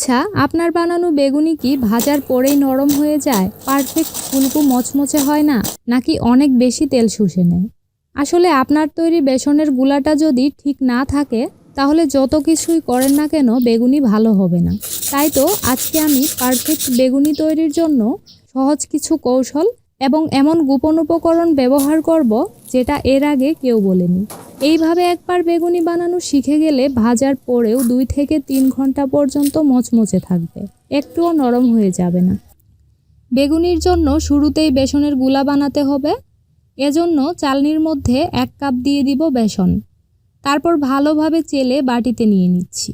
আচ্ছা আপনার বানানো বেগুনি কি ভাজার পরেই নরম হয়ে যায়? পারফেক্ট ফুলকু মচমচে হয় না? নাকি অনেক বেশি তেল শুষে নেয়? আসলে আপনার তৈরি বেসনের গুলাটা যদি ঠিক না থাকে, তাহলে যত কিছুই করেন না কেন বেগুনি ভালো হবে না। তাই তো আজকে আমি পারফেক্ট বেগুনি তৈরির জন্য সহজ কিছু কৌশল এবং এমন গোপন উপকরণ ব্যবহার করব, যেটা এর আগে কেউ বলেনি। এইভাবে একবার বেগুনি বানানো শিখে গেলে ভাজার পরেও দুই থেকে তিন ঘণ্টা পর্যন্ত মচমচে থাকবে। একটুও নরম হয়ে যাবে না। বেগুনির জন্য শুরুতেই বেসনেরগুলা বানাতে হবে। এজন্য চালনির মধ্যে এক কাপ দিয়ে দিব বেসন। তারপর ভালোভাবে চেলে বাটিতে নিয়ে নিচ্ছি।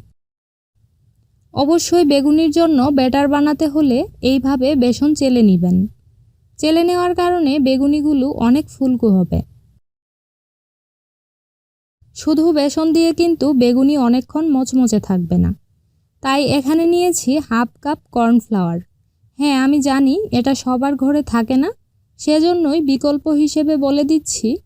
অবশ্যই বেগুনির জন্য ব্যাটার বানাতে হলে এইভাবে বেসন চেলে নেবেন। চেলে নেওয়ার কারণে বেগুনিগুলো অনেক ফুলকো হবে। শুধু বেসন দিয়ে কিন্তু বেগুনি অনেকক্ষণ মচমচে থাকবে না। তাই এখানে নিয়েছি হাফ কাপ কর্নফ্লাওয়ার। হ্যাঁ আমি জানি এটা সবার ঘরে থাকে না, সেজন্যই বিকল্প হিসেবে বলে দিচ্ছি,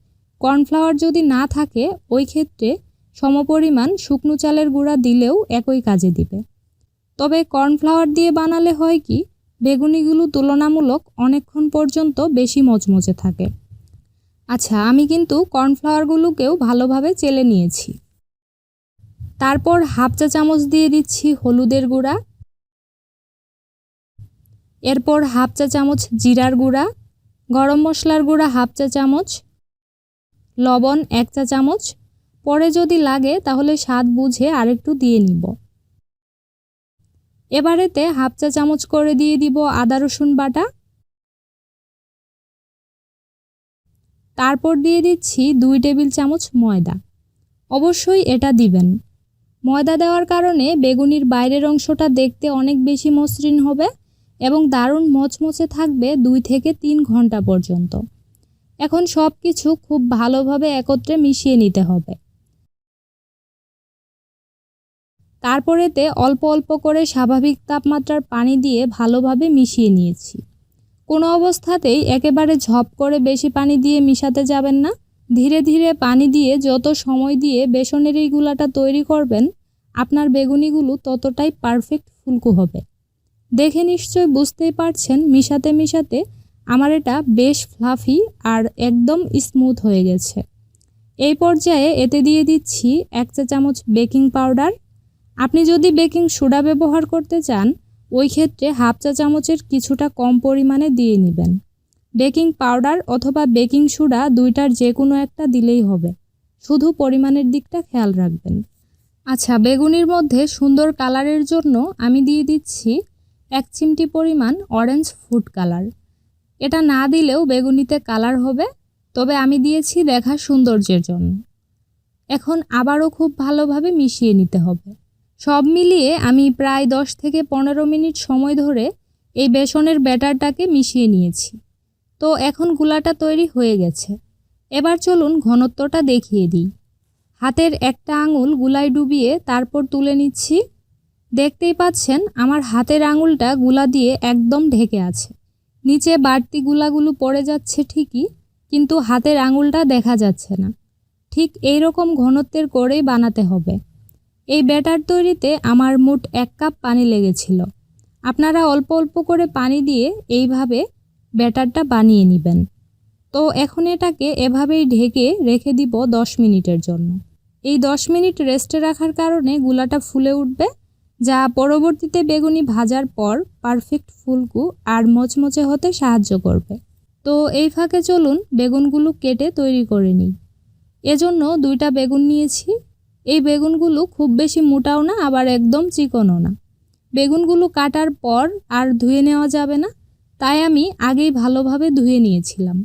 কর্নফ্লাওয়ার যদি না থাকে, ওই ক্ষেত্রে সমপরিমাণ শুকনো চালের গুঁড়া দিলেও একই কাজে দিবে। তবে কর্নফ্লাওয়ার দিয়ে বানালে হয় কি, বেগুনিগুলো তুলনামূলক অনেকক্ষণ পর্যন্ত বেশি মচমচে থাকে। আচ্ছা আমি কিন্তু কর্নফ্লাওয়ারগুলোকেও ভালোভাবে চেলে নিয়েছি। তারপর হাফ চা চামচ দিয়ে দিচ্ছি হলুদের গুঁড়া। এরপর হাফ চা চামচ জিরার গুঁড়া। গরম মশলার গুঁড়া হাফ চা চামচ। লবণ এক চা চামচ। পরে যদি লাগে তাহলে স্বাদ বুঝে আরেকটু দিয়ে নিব। এবারেতে হাফ চা চামচ করে দিয়ে দিব আদা রসুন বাটা। তারপর দিয়ে দিচ্ছি দুই টেবিল চামচ ময়দা। অবশ্যই এটা দিবেন। ময়দা দেওয়ার কারণে বেগুনির বাইরের অংশটা দেখতে অনেক বেশি মসৃণ হবে এবং দারুণ মচমচে থাকবে দুই থেকে তিন ঘণ্টা পর্যন্ত। এখন সব কিছু খুব ভালোভাবে একত্রে মিশিয়ে নিতে হবে। তারপরেতে অল্প অল্প করে স্বাভাবিক তাপমাত্রার পানি দিয়ে ভালোভাবে মিশিয়ে নিয়েছি। কোনো অবস্থাতেই একেবারে ঝপ করে বেশি পানি দিয়ে মিশাতে যাবেন না। ধীরে ধীরে পানি দিয়ে যত সময় দিয়ে বেসনের এই গুলাটা তৈরি করবেন, আপনার বেগুনিগুলো ততটাই পারফেক্ট ফুলকো হবে। দেখে নিশ্চয় বুঝতেই পারছেন, মিশাতে মিশাতে আমার এটা বেশ ফ্লাফি আর একদম স্মুথ হয়ে গেছে। এই পর্যায়ে এতে দিয়ে দিচ্ছি এক চা চামচ বেকিং পাউডার। আপনি যদি বেকিং সোডা ব্যবহার করতে চান ওই ক্ষেত্রে হাফ চা চামচের কিছুটা কম পরিমাণে দিয়ে নেবেন। বেকিং পাউডার অথবা বেকিং সোডা দুইটার যে কোনো একটা দিলেই হবে। শুধু পরিমাণের দিকটা খেয়াল রাখবেন। আচ্ছা বেগুনির মধ্যে সুন্দর কালারের জন্য আমি দিয়ে দিচ্ছি এক চিমটি পরিমাণ অরেঞ্জ ফুড কালার। এটা না দিলেও বেগুনিতে কালার হবে, তবে আমি দিয়েছি দেখা সৌন্দর্যের জন্য। এখন আবারও খুব ভালোভাবে মিশিয়ে নিতে হবে। সব মিলিয়ে আমি প্রায় দশ থেকে পনেরো মিনিট সময় ধরে এই বেসনের ব্যাটারটাকে মিশিয়ে নিয়েছি। তো এখন গুলাটা তৈরি হয়ে গেছে। এবার চলুন ঘনত্বটা দেখিয়ে দিই। হাতের একটা আঙুল গুলায় ডুবিয়ে তারপর তুলে নিচ্ছি। দেখতেই পাচ্ছেন আমার হাতের আঙুলটা গুলা দিয়ে একদম ঢেকে আছে। নিচে বাড়তি গুলাগুলো পড়ে যাচ্ছে ঠিকই, কিন্তু হাতের আঙুলটা দেখা যাচ্ছে না। ঠিক এই রকম ঘনত্বের করেই বানাতে হবে। এই ব্যাটার তৈরিতে আমার মোট এক কাপ পানি লেগেছিল। আপনারা অল্প অল্প করে পানি দিয়ে এইভাবে ব্যাটারটা বানিয়ে নেবেন। তো এখন এটাকে এভাবেই ঢেকে রেখে দিব দশ মিনিটের জন্য। এই দশ মিনিট রেস্টে রাখার কারণে গুলাটা ফুলে উঠবে, যা পরবর্তীতে বেগুনি ভাজার পর পারফেক্ট ফুলকু আর মচমচে হতে সাহায্য করবে। তো এই ফাঁকে চলুন বেগুনগুলো কেটে তৈরি করে নিই। এজন্য দুইটা বেগুন নিয়েছি। এই বেগুনগুলো খুব বেশি মোটাও না, আবার একদম চিকনও না। বেগুনগুলো কাটার পর আর ধুয়ে নেওয়া যাবে না, তাই আমি আগেই ভালোভাবে ধুয়ে নিয়েছিলাম।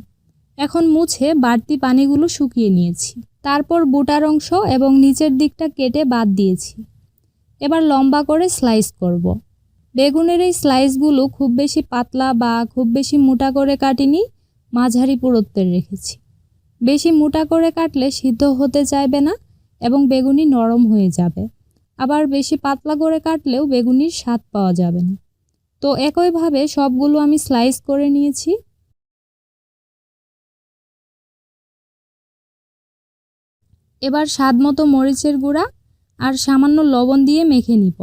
এখন মুছে বাড়তি পানিগুলো শুকিয়ে নিয়েছি। তারপর বুটার অংশ এবং নিচের দিকটা কেটে বাদ দিয়েছি। এবার লম্বা করে স্লাইস করব। বেগুনের এই স্লাইসগুলো খুব বেশি পাতলা বা খুব বেশি মোটা করে কাটিনি, মাঝারি পুরুত্বের রেখেছি। বেশি মোটা করে কাটলে সিদ্ধ হতে চাইবে না এবং বেগুনি নরম হয়ে যাবে। আবার বেশি পাতলা করে কাটলেও বেগুনির স্বাদ পাওয়া যাবে না। তো একইভাবে সবগুলো আমি স্লাইস করে নিয়েছি। এবার স্বাদ মতো মরিচের গুঁড়া আর সামান্য লবণ দিয়ে মেখে নিব।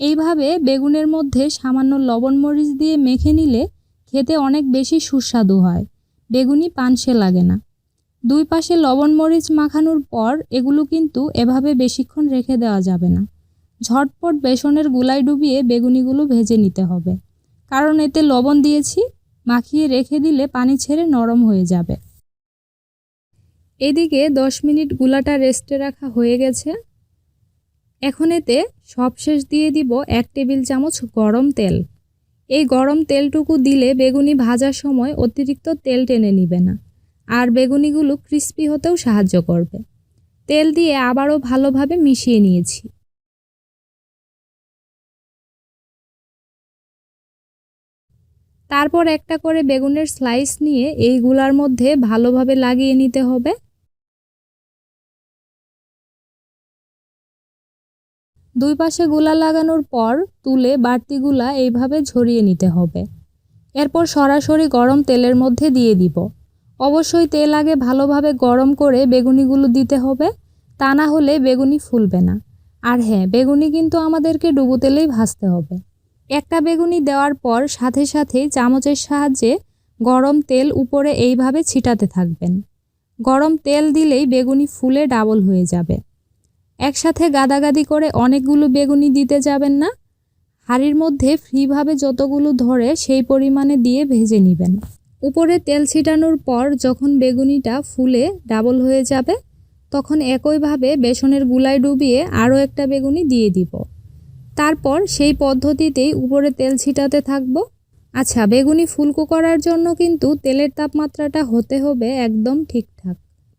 এইভাবে বেগুনের মধ্যে সামান্য লবণ মরিচ দিয়ে মেখে নিলে খেতে অনেক বেশি সুস্বাদু হয়। বেগুনি পানসে লাগে না। দুই পাশে লবণ মরিচ মাখানোর পর এগুলো কিন্তু এভাবে বেশিক্ষণ রেখে দেওয়া যাবে না। ঝটপট বেসনের গুলায় ডুবিয়ে বেগুনিগুলো ভেজে নিতে হবে। কারণ এতে লবণ দিয়েছি, মাখিয়ে রেখে দিলে পানি ছেড়ে নরম হয়ে যাবে। এদিকে দশ মিনিট গুলাটা রেস্টে রাখা হয়ে গেছে। এখন এতে সবশেষ দিয়ে দিব এক টেবিল চামচ গরম তেল। এই গরম তেলটুকু দিলে বেগুনি ভাজার সময় অতিরিক্ত তেল টেনে নিবে না। আর বেগুনিগুলো ক্রিস্পি হতেও সাহায্য করবে। তেল দিয়ে আবারও ভালোভাবে মিশিয়ে নিয়েছি। তারপর একটা করে বেগুনের স্লাইস নিয়ে এইগুলার মধ্যে ভালোভাবে লাগিয়ে নিতে হবে। দুই পাশে গুলা লাগানোর পর তুলে বাড়তি গুলা এইভাবে ঝরিয়ে নিতে হবে। এরপর সরাসরি গরম তেলের মধ্যে দিয়ে দিব। অবশ্যই তেল আগে ভালোভাবে গরম করে বেগুনিগুলো দিতে হবে, তা না হলে বেগুনি ফুলবে না। আর হ্যাঁ বেগুনি কিন্তু আমাদেরকে ডুবো তেলেই ভাজতে হবে। একটা বেগুনি দেওয়ার পর সাথে সাথে চামচের সাহায্যে গরম তেল উপরে এইভাবে ছিটাতে থাকবেন। গরম তেল দিলেই বেগুনি ফুলে ডাবল হয়ে যাবে। একসাথে গাদাগাদি করে অনেকগুলো বেগুনি দিতে যাবেন না। হাঁড়ির মধ্যে ফ্রিভাবে যতগুলো ধরে সেই পরিমাণে দিয়ে ভেজে নেবেন। উপরে তেল ছিটানোর পর যখন বেগুনিটা ফুলে ডাবল হয়ে যাবে, তখন একইভাবে বেসনের গুলায় ডুবিয়ে আরও একটা বেগুনি দিয়ে দিব। তারপর সেই পদ্ধতিতেই উপরে তেল ছিটাতে থাকব। আচ্ছা বেগুনি ফুলকো করার জন্য কিন্তু তেলের তাপমাত্রাটা হতে হবে একদম ঠিকঠাক।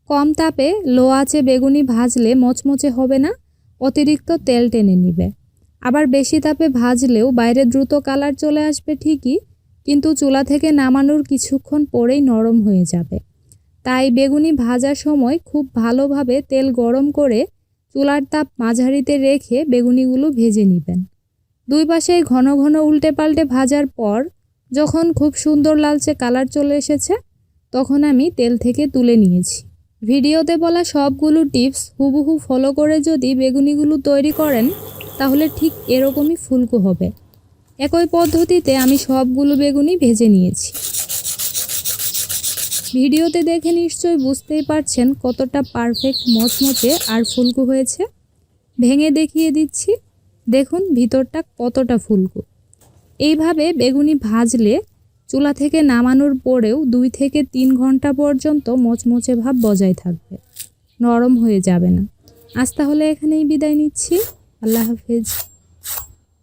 কম তাপে লো আঁচে বেগুনি ভাজলে মচমচে হবে না, অতিরিক্ত তেল টেনে নিবে। আবার বেশি তাপে ভাজলেও বাইরে দ্রুত কালার চলে আসবে ঠিকই, কিন্তু চুলা থেকে নামানোর কিছুক্ষণ পরেই নরম হয়ে যাবে। তাই বেগুনি ভাজার সময় খুব ভালোভাবে তেল গরম করে চুলার তাপ মাঝারিতে রেখে বেগুনিগুলো ভেজে নেবেন। দুই পাশে ঘন ঘন উল্টে পাল্টে ভাজার পর যখন খুব সুন্দর লালচে কালার চলে এসেছে, তখন আমি তেল থেকে তুলে নিয়েছি। ভিডিওতে বলা সবগুলো টিপস হুবহু ফলো করে যদি বেগুনিগুলো তৈরি করেন, তাহলে ঠিক এরকমই ফুলকো হবে। একই পদ্ধতিতে আমি সবগুলো বেগুনি ভেজে নিয়েছি। ভিডিওতে দেখে নিশ্চয় বুঝতেই পারছেন কতটা পারফেক্ট মচমচে আর ফুলকো হয়েছে। ভেঙে দেখিয়ে দিচ্ছি, দেখুন ভিতরটা কতটা ফুলকো। এইভাবে বেগুনি ভাজলে চুলা থেকে নামানোর পরেও দুই থেকে তিন ঘণ্টা পর্যন্ত মচমচে ভাব বজায় থাকবে। নরম হয়ে যাবে না। আজ তাহলে এখানেই বিদায় নিচ্ছি। আল্লাহ হাফেজ।